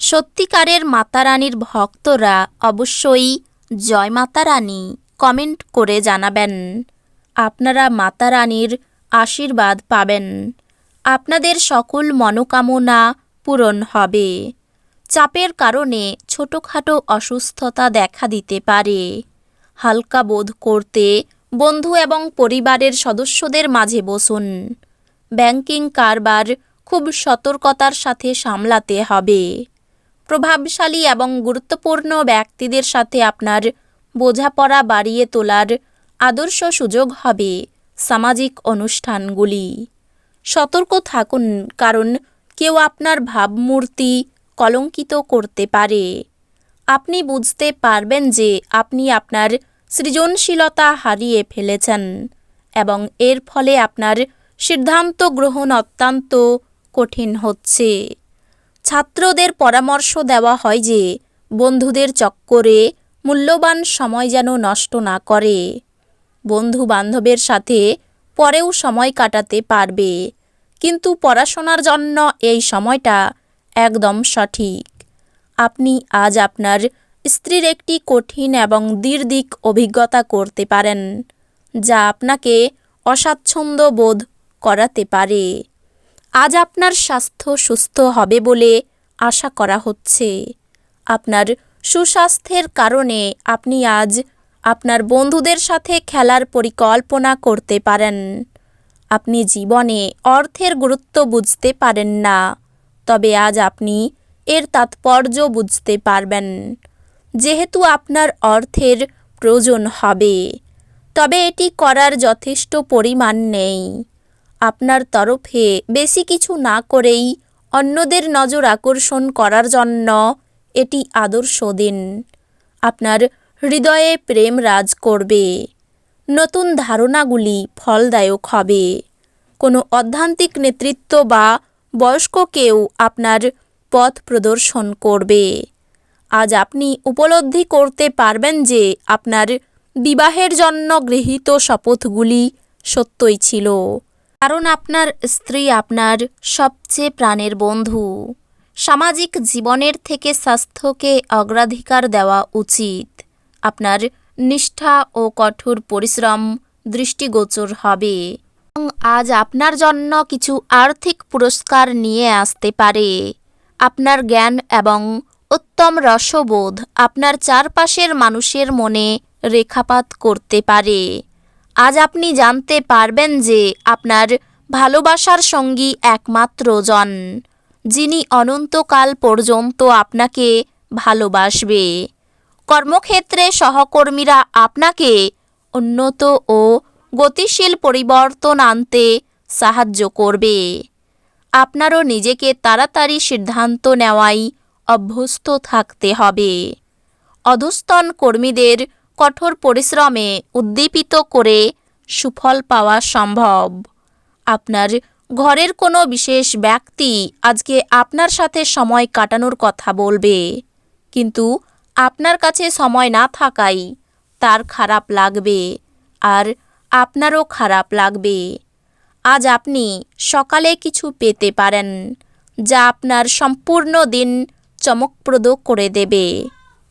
সত্যিকারের মাতারানীর ভক্তরা অবশ্যই জয় মাতারানী কমেন্ট করে জানাবেন। আপনারা মাতারানীর আশীর্বাদ পাবেন। আপনাদের সকল মনোকামনা পূরণ হবে। চাপের কারণে ছোটোখাটো অসুস্থতা দেখা দিতে পারে। হালকা বোধ করতে বন্ধু এবং পরিবারের সদস্যদের মাঝে বসুন। ব্যাংকিং কারবার খুব সতর্কতার সাথে সামলাতে হবে। প্রভাবশালী এবং গুরুত্বপূর্ণ ব্যক্তিদের সাথে আপনার বোঝাপড়া বাড়িয়ে তোলার আদর্শ সুযোগ হবে সামাজিক অনুষ্ঠানগুলি। সতর্ক থাকুন, কারণ কেউ আপনার ভাবমূর্তি কলঙ্কিত করতে পারে। আপনি বুঝতে পারবেন যে আপনি আপনার সৃজনশীলতা হারিয়ে ফেলেছেন এবং এর ফলে আপনার সিদ্ধান্ত গ্রহণ অত্যন্ত কঠিন হচ্ছে। ছাত্রদের পরামর্শ দেওয়া হয় যে, বন্ধুদের চক্করে মূল্যবান সময় যেন নষ্ট না করে। বন্ধু বান্ধবের সাথে পরেও সময় কাটাতে পারবে। কিন্তু পড়াশোনার জন্য এই সময়টা একদম সঠিক। আপনি আজ আপনার স্ত্রীর একটি কঠিন এবং দীর্ঘিক অভিজ্ঞতা করতে পারেন, যা আপনাকে অস্বাচ্ছন্দ্য বোধ করাতে পারে। আজ আপনার স্বাস্থ্য সুস্থ হবে বলে আশা করা হচ্ছে। আপনার সুস্বাস্থ্যের কারণে আপনি আজ আপনার বন্ধুদের সাথে খেলার পরিকল্পনা করতে পারেন। আপনি জীবনে অর্থের গুরুত্ব বুঝতে পারেন না, তবে আজ আপনি এর তাৎপর্য বুঝতে পারবেন। যেহেতু আপনার অর্থের প্রয়োজন হবে, তবে এটি করার যথেষ্ট পরিমাণ নেই। আপনার তরফে বেশি কিছু না করেই অন্যদের নজর আকর্ষণ করার জন্য এটি আদর্শ দিন। আপনার হৃদয়ে প্রেম রাজ করবে। নতুন ধারণাগুলি ফলদায়ক হবে। কোনো অধ্যান্তিক নেতৃত্ব বা বয়স্ক কেউ আপনার পথ প্রদর্শন করবে। আজ আপনি উপলব্ধি করতে পারবেন যে আপনার বিবাহের জন্য গৃহীত শপথগুলি সত্যই ছিল। কারণ আপনার স্ত্রী আপনার সবচেয়ে প্রাণের বন্ধু। সামাজিক জীবনের থেকে স্বাস্থ্যকে অগ্রাধিকার দেওয়া উচিত। আপনার নিষ্ঠা ও কঠোর পরিশ্রম দৃষ্টিগোচর হবে। এবং আজ আপনার জন্য কিছু আর্থিক পুরস্কার নিয়ে আসতে পারে। আপনার জ্ঞান এবং উত্তম রসবোধ আপনার চারপাশের মানুষের মনে রেখাপাত করতে পারে। আজ আপনি জানতে পারবেন যে আপনার ভালোবাসার সঙ্গী একমাত্র জন, যিনি অনন্তকাল পর্যন্ত আপনাকে ভালোবাসবে। কর্মক্ষেত্রে সহকর্মীরা আপনাকে উন্নত ও গতিশীল পরিবর্তন আনতে সাহায্য করবে। আপনারও নিজেকে তাড়াতাড়ি সিদ্ধান্ত নেওয়াই অভ্যস্ত থাকতে হবে। অধস্তন কর্মীদের কঠোর পরিশ্রমে উদ্দীপিত করে সুফল পাওয়া সম্ভব। আপনার ঘরের কোনো বিশেষ ব্যক্তি আজকে আপনার সাথে সময় কাটানোর কথা বলবে। কিন্তু আপনার কাছে সময় না থাকাই তার খারাপ লাগবে আর আপনারও খারাপ লাগবে। আজ আপনি সকালে কিছু পেতে পারেন, যা আপনার সম্পূর্ণ দিন চমকপ্রদ করে দেবে।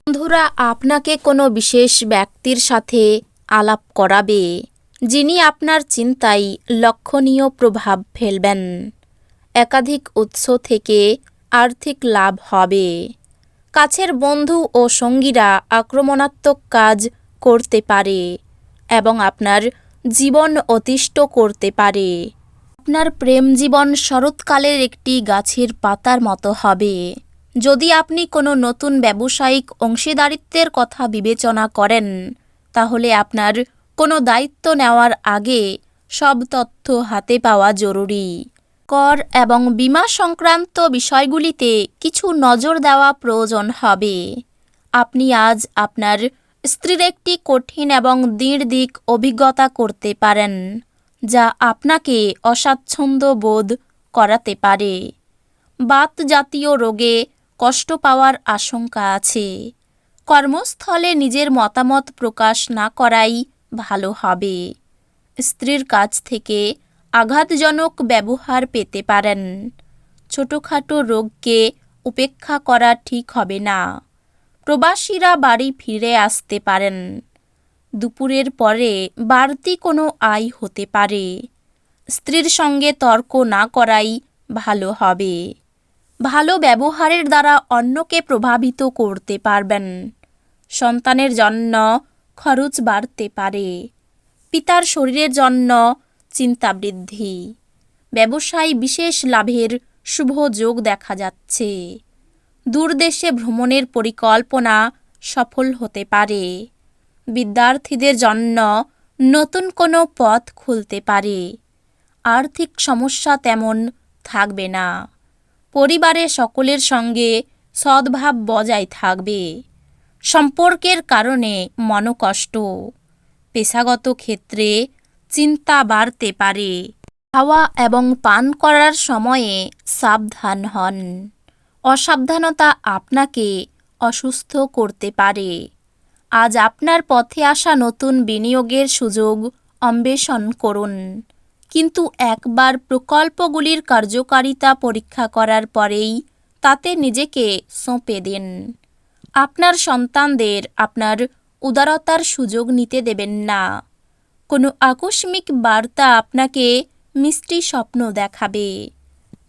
বন্ধুরা, আপনাকে কোনো বিশেষ ব্যক্তির সাথে আলাপ করাবে যিনি আপনার চিন্তায় লক্ষণীয় প্রভাব ফেলবেন। একাধিক উৎস থেকে আর্থিক লাভ হবে। কাছের বন্ধু ও সঙ্গীরা আক্রমণাত্মক কাজ করতে পারে এবং আপনার জীবন অতিষ্ঠ করতে পারে। আপনার প্রেম জীবন শরৎকালের একটি গাছের পাতার মতো হবে। যদি আপনি কোনো নতুন ব্যবসায়িক অংশীদারিত্বের কথা বিবেচনা করেন, তাহলে আপনার কোনো দায়িত্ব নেওয়ার আগে সব তথ্য হাতে পাওয়া জরুরি। কর এবং বীমা সংক্রান্ত বিষয়গুলিতে কিছু নজর দেওয়া প্রয়োজন হবে। আপনি আজ আপনার স্ত্রীর একটি কঠিন এবং দৃঢ় দিক অভিজ্ঞতা করতে পারেন, যা আপনাকে অস্বাচ্ছন্দ্য বোধ করাতে পারে। বাত জাতীয় রোগে কষ্ট পাওয়ার আশঙ্কা আছে। কর্মস্থলে নিজের মতামত প্রকাশ না করাই ভালো হবে। স্ত্রীর কাছ থেকে আঘাতজনক ব্যবহার পেতে পারেন। ছোটোখাটো রোগকে উপেক্ষা করা ঠিক হবে না। প্রবাসীরা বাড়ি ফিরে আসতে পারেন। দুপুরের পরে বাড়তি কোনো আয় হতে পারে। স্ত্রীর সঙ্গে তর্ক না করাই ভালো হবে। ভালো ব্যবহারের দ্বারা অন্যকে প্রভাবিত করতে পারবেন। সন্তানের জন্য খরচ বাড়তে পারে। পিতার শরীরের জন্য চিন্তা বৃদ্ধি। ব্যবসায় বিশেষ লাভের শুভ যোগ দেখা যাচ্ছে। দূরদেশে ভ্রমণের পরিকল্পনা সফল হতে পারে। বিদ্যার্থীদের জন্য নতুন কোনো পথ খুলতে পারে। আর্থিক সমস্যা তেমন থাকবে না। পরিবারে সকলের সঙ্গে সদ্ভাব বজায় থাকবে। সম্পর্কের কারণে মনকষ্ট। পেশাগত ক্ষেত্রে চিন্তা বাড়তে পারে। খাওয়া এবং পান করার সময়ে সাবধান হন। অসাবধানতা আপনাকে অসুস্থ করতে পারে। আজ আপনার পথে আসা নতুন বিনিয়োগের সুযোগ অন্বেষণ করুন। কিন্তু একবার প্রকল্পগুলির কার্যকারিতা পরীক্ষা করার পরেই তাতে নিজেকে সঁপে দিন। আপনার সন্তানদের আপনার উদারতার সুযোগ নিতে দেবেন না। কোনো আকস্মিক বার্তা আপনাকে মিষ্টি স্বপ্ন দেখাবে।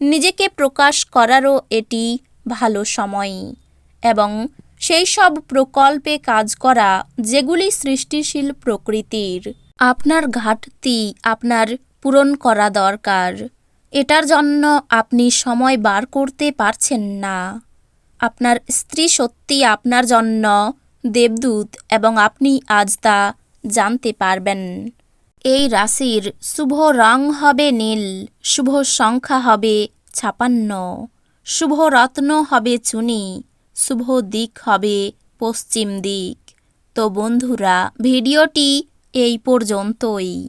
নিজেকে প্রকাশ করারও এটি ভালো সময় এবং সেই সব প্রকল্পে কাজ করা যেগুলি সৃষ্টিশীল প্রকৃতির, আপনার ঘাটতি আপনার পূরণ করা দরকার। এটার জন্য আপনি সময় বার করতে পারছেন না। আপনার স্ত্রী সত্যি আপনার জন্য দেবদূত এবং আপনি আজ তা জানতে পারবেন। এই রাশির শুভ রং হবে নীল, শুভ সংখ্যা হবে ছাপান্ন, শুভ রত্ন হবে চুনি, শুভ দিক হবে পশ্চিম দিক। তো বন্ধুরা, ভিডিওটি এই পর্যন্তই।